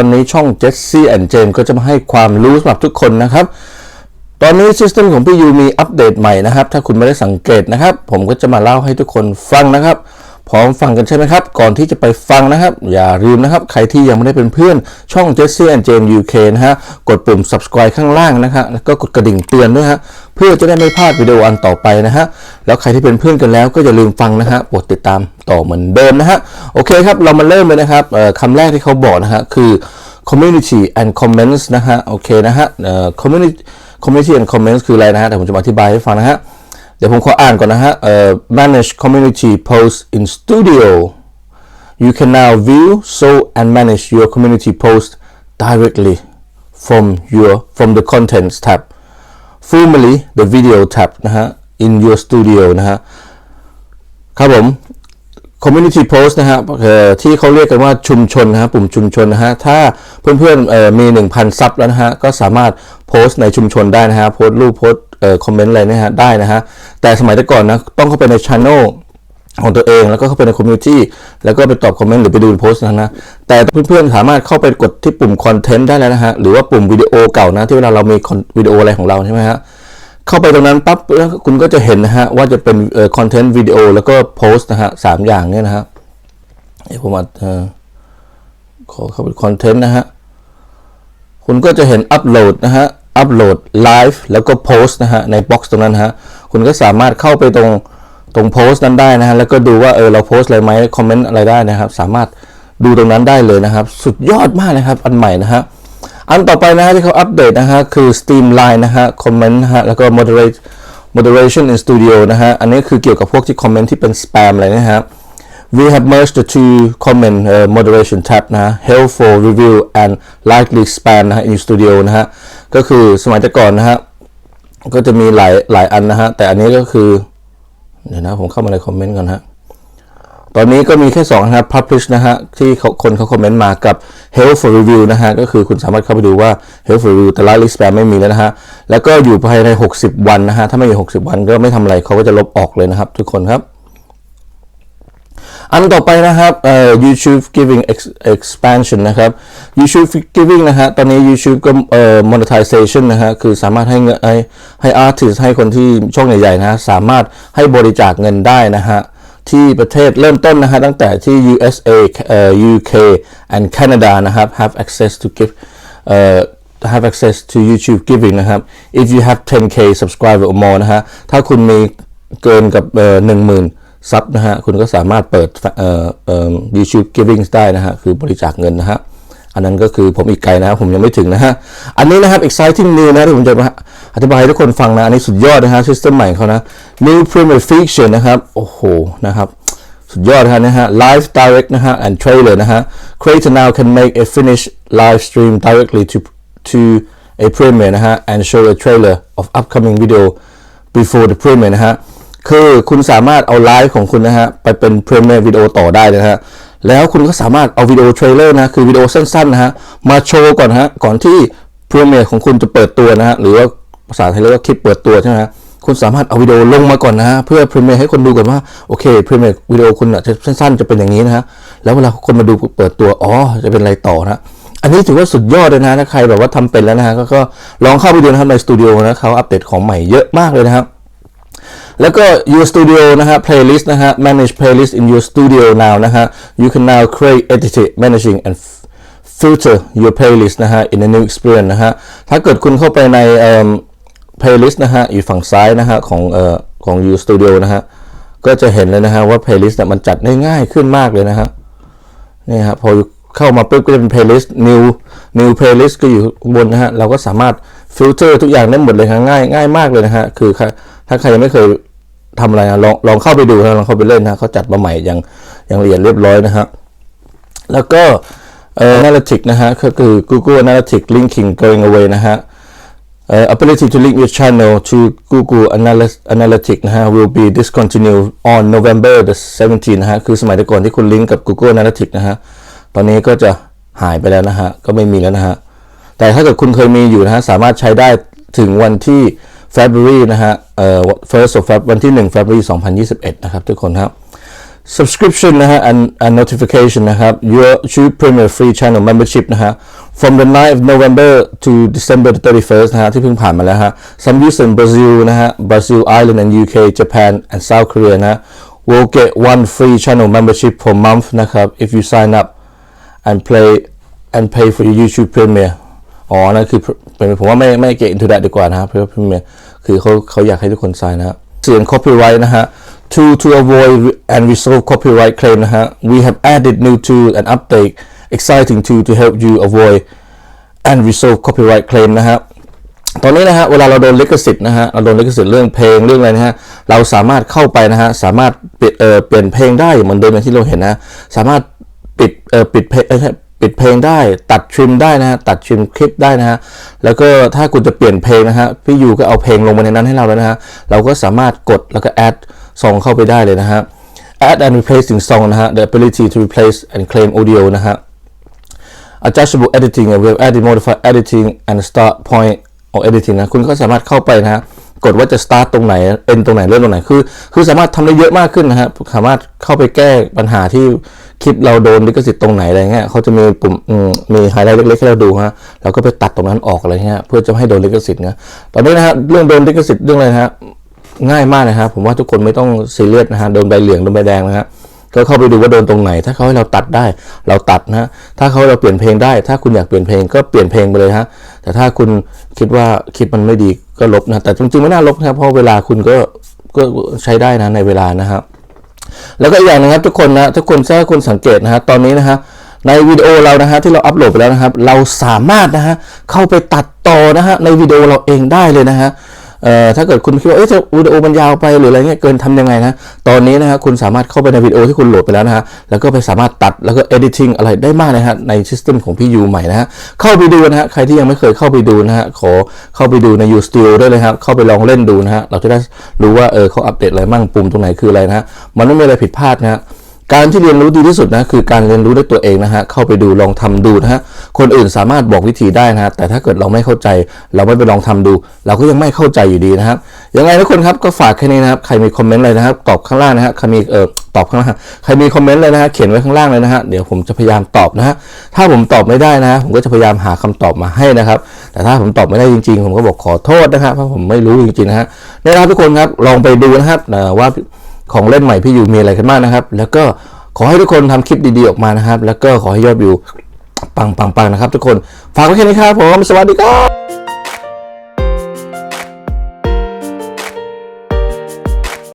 วันนี้ช่อง Jesse and James ก็จะมาให้ความรู้สำหรับทุกคนนะครับ ตอนนี้ซิสเต็มของพี่ยูมีอัปเดตใหม่นะครับ ถ้าคุณไม่ได้สังเกตนะครับ ผมก็จะมาเล่าให้ทุกคนฟังนะครับ พร้อมฟังกันใช่ไหมครับ ก่อนที่จะไปฟังนะครับ อย่าลืมนะครับ ใครที่ยังไม่ได้เป็นเพื่อนช่อง Jesse and James UK นะฮะ กดปุ่ม subscribe ข้างล่างนะฮะแล้วก็กดกระดิ่งเตือนด้วยฮะเพื่อจะได้ไม่พลาดวิดีโออันต่อไปนะฮะ แล้วใครที่เป็นเพื่อนกันแล้วก็อย่าลืมฟังนะฮะโปรดติดตามต่อเหมือนเดิมนะฮะ โอเคครับ เรามาเริ่มเลยนะครับคำแรกที่เขาบอกนะฮะคือ community and comments นะฮะ โอเคนะฮะ community community and comments คืออะไรนะฮะแต่ผมจะอธิบายให้ฟังนะฮะ เดี๋ยวผมขออ่านก่อนนะฮะเอ่อ manage community posts in studio you can now view sort and manage your community post directly from your from the contents tab formerly the video tab นะฮะ in your studio นะฮะ ครับผม community post นะฮะเอ่อที่เขาเรียกกันว่าชุมชนนะฮะปุ่มชุมชนนะฮะ ถ้าเพื่อนๆเอ่อมี 1,000 ซับแล้วนะฮะ ก็สามารถโพสต์ในชุมชนได้นะฮะ โพสต์รูปโพสต์ เอ่อคอมเมนต์อะไรนะฮะได้นะฮะแต่สมัยแต่ก่อนนะต้องเข้าไปใน channel ของตัวเองแล้วก็เข้าไปในคอมมูนิตี้แล้วก็ไปตอบคอมเมนต์หรือไปดูโพสต์นั้นนะแต่เพื่อนๆสามารถเข้าไปกดที่ปุ่มคอนเทนต์ได้แล้วนะฮะหรือว่าปุ่มวิดีโอเก่านะที่เวลาเรามีวิดีโออะไรของเราใช่ไหมฮะเข้าไปตรงนั้นปั๊บแล้วคุณก็จะเห็นนะฮะว่าจะเป็นเอ่อคอนเทนต์วิดีโอแล้วก็โพสต์นะฮะสามอย่างเนี่ยนะฮะเดี๋ยวผมอัดเอ่อขอเข้าไปคอนเทนต์นะฮะคุณก็จะเห็นอัปโหลดนะฮะ อัปโหลดไลฟ์แล้วก็โพสต์นะฮะในบ็อกซ์ตรงนั้นฮะคุณก็สามารถเข้าไปตรงตรงโพสต์นั้นได้นะฮะแล้วก็ดูว่าเออเราโพสต์อะไรไหมคอมเมนต์อะไรได้นะครับ สามารถดูตรงนั้นได้เลยนะครับ สุดยอดมากเลยครับอันใหม่นะฮะอันต่อไปนะฮะที่เขาอัปเดตนะฮะคือ Streamline นะฮะคอมเมนต์นะฮะแล้วก็ moderate moderation in studio นะฮะอันนี้คือเกี่ยวกับพวกที่คอมเมนต์ที่เป็น spam อะไรนะฮะ we have merged the two comment uh, moderation tab นะฮะ helpful review and likely spam นะฮะ in studio นะฮะ ก็คือสมัยแต่ก่อนนะฮะ ก็จะมีหลายหลายอันนะฮะ แต่อันนี้ก็คือ เดี๋ยวนะ ผมเข้ามาในคอมเมนต์ก่อนฮะ ตอนนี้ก็มีแค่2นะครับ publish นะฮะ ที่คนเขาคอมเมนต์มากับ help for review นะฮะ ก็คือคุณสามารถเข้าไปดูว่า help for review แต่ likely spam ไม่มีแล้วนะฮะ แล้วก็อยู่ภายใน 60 วันนะฮะ ถ้าไม่อยู่ 60 วันก็ไม่ทำอะไรเขาก็จะลบออกเลยนะครับ ทุกคนครับ อันต่อไปนะครับเอ่อ YouTube Giving Expansion นะครับ YouTube Giving นะฮะตอนนี้ YouTube ก็เอ่อ monetization นะฮะคือสามารถให้เงินให้ให้ artist ให้คนที่ช่องใหญ่ๆนะสามารถให้บริจาคเงินได้นะฮะที่ประเทศเริ่มต้นนะฮะตั้งแต่ที่ USA เอ่อ UK and Canada นะครับ have access to give เอ่อ have access to YouTube Giving นะครับ if you have 10k subscriber or more นะฮะถ้าคุณมีเกินกับเอ่อหนึ่งหมื่น ซับนะฮะคุณก็สามารถเปิดเอ่อเอ่อ YouTube Giving ได้นะฮะคือบริจาคเงินนะฮะอันนั้นก็คือผมอีกไกลนะผมยังไม่ถึงนะฮะอันนี้นะครับ exciting new นะที่ผมจะมาอธิบายให้ทุกคนฟังนะ อันนี้สุดยอดนะฮะซิสเต็มใหม่เขานะ new premier feature นะครับ โอ้โหนะครับสุดยอดนะฮะ live direct นะฮะ and trailer นะฮะ creator now can make a finished live stream directly to to a premiere นะฮะ and show a trailer of upcoming video before the premiere นะฮะ คือคุณสามารถเอาไลฟ์ของคุณนะฮะ ไปเป็น premiere วิดีโอต่อได้นะฮะ แล้วคุณก็สามารถเอาวิดีโอเทรลเลอร์นะคือวิดีโอสั้นๆนะฮะ มาโชว์ก่อนฮะ ก่อนที่ premiere ของคุณจะเปิดตัวนะฮะ หรือว่าภาษาไทยเรียกว่าคลิปเปิดตัวใช่ไหมฮะคุณสามารถเอาวิดีโอลงมาก่อนนะฮะเพื่อ premiere ให้คนดูก่อนว่าโอเค premiere วิดีโอคุณอะจะสั้นๆจะเป็นอย่างนี้นะฮะแล้วเวลาคนมาดูเปิดตัวอ๋อจะเป็นอะไรต่อนะอันนี้ถือว่าสุดยอดเลยนะถ้าใครแบบว่าทำเป็นแล้วนะฮะก็ก็ลองเข้าไปดูนะครับในสตูดิโอนะเขาอัปเดตของใหม่เยอะมากเลยนะครับ แล้วก็ your studio นะฮะ playlist นะฮะ manage playlist in your studio now นะฮะ you can now create edit it managing and filter your playlist นะฮะ in a new experience นะฮะ ถ้าเกิดคุณเข้าไปในเอ่อ playlist นะฮะ อยู่ฝั่งซ้ายนะฮะ ของเอ่อของ your studio นะฮะ ก็จะเห็นเลยนะฮะว่า playlist เนี่ยมันจัดได้ง่ายขึ้นมากเลยนะฮะ นี่ครับพอเข้ามาปุ๊บก็จะเป็น playlist new new playlist ก็อยู่บนนะฮะ เราก็สามารถฟิลเตอร์ทุกอย่างได้หมดเลยฮะง่ายง่ายมากเลยนะฮะ คือถ้าใครยังไม่เคย ทำอะไรนะลองลองเข้าไปดูนะลองเข้าไปเล่นนะเขาจัดมาใหม่อย่างอย่างละเอียดเรียบร้อยนะฮะแล้วก็เอ่อ analytics นะฮะก็คือ Google Analytics linking going away นะฮะ Uh, ability to link your channel to Google Analy- Analytics นะฮะ will be discontinued on November the 17นะฮะคือสมัยแต่ก่อนที่คุณลิงก์กับ Google Analytics นะฮะตอนนี้ก็จะหายไปแล้วนะฮะก็ไม่มีแล้วนะฮะแต่ถ้าเกิดคุณเคยมีอยู่นะฮะสามารถใช้ได้ถึงวันที่ February นะฮะ เอ่อ first of Feb วันที่1 February 2021 นะครับทุกคนครับ subscription นะฮะ and, and notification นะครับ your YouTube Premier Free Channel Membership นะฮะ from the 9th of November to December the 31st นะฮะที่เพิ่งผ่านมาแล้วฮะ some use in Brazil นะฮะ Brazil Ireland and UK Japan and South Korea นะ will get one free channel membership per month นะครับ if you sign up and play and pay for your YouTube Premier อ๋อนั่นคือเป็นผมว่าไม่ไม่เก่ง into that ดีกว่านะครับเพราะว่า Premiere คือเขาเขาอยากให้ทุกคน sign นะครับเสียง copyright นะฮะ to to avoid and resolve copyright claim นะฮะ we have added new tool and update exciting tool to help you avoid and resolve copyright claim นะฮะตอนนี้นะฮะเวลาเราโดนลิขสิทธิ์นะฮะเราโดนลิขสิทธิ์เรื่องเพลงเรื่องอะไรนะฮะเราสามารถเข้าไปนะฮะสามารถเปลี่ยนเปลี่ยนเพลงได้เหมือนเดิมอย่างที่เราเห็นนะ สามารถปิดเอ่อปิดเพลง ปิดเพลงได้ตัดทริมได้นะฮะตัดทริมคลิปได้นะฮะแล้วก็ถ้าคุณจะเปลี่ยนเพลงนะฮะพี่ยูก็เอาเพลงลงมาในนั้นให้เราแล้วนะฮะเราก็สามารถกดแล้วก็แอดซองเข้าไปได้เลยนะฮะ add and replacing song นะฮะ the ability to replace and claim audio นะฮะ adjustable editing เว็บ edit modify editing and start point or editing นะคุณก็สามารถเข้าไปนะฮะ กดว่าจะ start ตรงไหน end ตรงไหนเริ่มตรงไหนคือ คือสามารถทำได้เยอะมากขึ้นนะฮะสามารถเข้าไปแก้ปัญหาที่คลิปเราโดนลิขสิทธิ์ตรงไหนอะไรเงี้ยเขาจะมีปุ่มมีไฮไลท์เล็กๆให้เราดูฮะเราก็ไปตัดตรงนั้นออกอะไรเงี้ยเพื่อจะไม่ให้โดนลิขสิทธิ์นะตอนนี้นะฮะเรื่องโดนลิขสิทธิ์เรื่องอะไรนะฮะง่ายมากนะครับผมว่าทุกคนไม่ต้องซีเรียสนะฮะโดนใบเหลืองโดนใบแดงนะฮะ ก็เข้าไปดูว่าโดนตรงไหน ถ้าเขาให้เราตัดได้ เราตัดนะถ้าเขาเราเปลี่ยนเพลงได้ ถ้าคุณอยากเปลี่ยนเพลงก็เปลี่ยนเพลงไปเลยฮะแต่ถ้าคุณคิดว่าคลิปมันไม่ดีก็ลบนะแต่จริงๆไม่น่าลบนะเพราะเวลาคุณก็ก็ใช้ได้นะในเวลานะครับแล้วก็อีกอย่างนึงครับทุกคนนะทุกคนถ้าคุณสังเกตนะฮะตอนนี้นะฮะในวิดีโอเรานะฮะที่เราอัปโหลดไปแล้วนะครับ เราสามารถนะฮะเข้าไปตัดต่อนะฮะในวิดีโอเราเองได้เลยนะฮะ ถ้าเกิดคุณคิดว่าเอ๊ะจะวิดีโอมันยาวไปหรืออะไรเงี้ยเกินทำยังไงนะ ตอนนี้นะฮะคุณสามารถเข้าไปในวิดีโอที่คุณโหลดไปแล้วนะฮะ แล้วก็ไปสามารถตัดแล้วก็ editing อะไรได้มากเลยฮะในซิสเต็มของพี่ยูใหม่นะฮะ เข้าไปดูนะฮะ ใครที่ยังไม่เคยเข้าไปดูนะฮะ ขอเข้าไปดูใน U Studio ได้เลยครับ เข้าไปลองเล่นดูนะฮะ เราจะได้รู้ว่าเออเขาอัปเดตอะไรมั่งปุ่มตรงไหนคืออะไรนะฮะ มันไม่มีอะไรผิดพลาดนะฮะ การที่เรียนรู้ดีที่สุดนะคือการเรียนรู้ด้วยตัวเองนะฮะเข้าไปดูลองทำดูนะฮะคนอื่นสามารถบอกวิธีได้นะฮะแต่ถ้าเกิดเราไม่เข้าใจ เราไม่ไปลองทำดู เราก็ยังไม่เข้าใจอยู่ดีนะครับยังไงทุกคนครับก็ฝากแค่นี้นะครับใครมีคอมเมนต์อะไรนะครับตอบข้างล่างนะฮะใครมีเอ่อตอบข้างล่างใครมีคอมเมนต์เลยนะฮะเขียนไว้ข้างล่างเลยนะฮะเดี๋ยวผมจะพยายามตอบนะฮะถ้าผมตอบไม่ได้นะผมก็จะพยายามหาคำตอบมาให้นะครับแต่ถ้าผมตอบไม่ได้จริง ๆ ผมก็บอกขอโทษนะครับเพราะผมไม่รู้จริงๆนะฮะนี่นะครับทุกคนครับลองไปดูนะครับว่า ของเล่นใหม่พี่อยู่มีอะไรกันบ้างนะครับ แล้วก็ขอให้ทุกคนทำคลิปดีๆออกมานะครับ แล้วก็ขอให้ยอดวิวปังๆๆนะครับ ทุกคนฝากไว้แค่นี้ครับผมสวัสดีครับ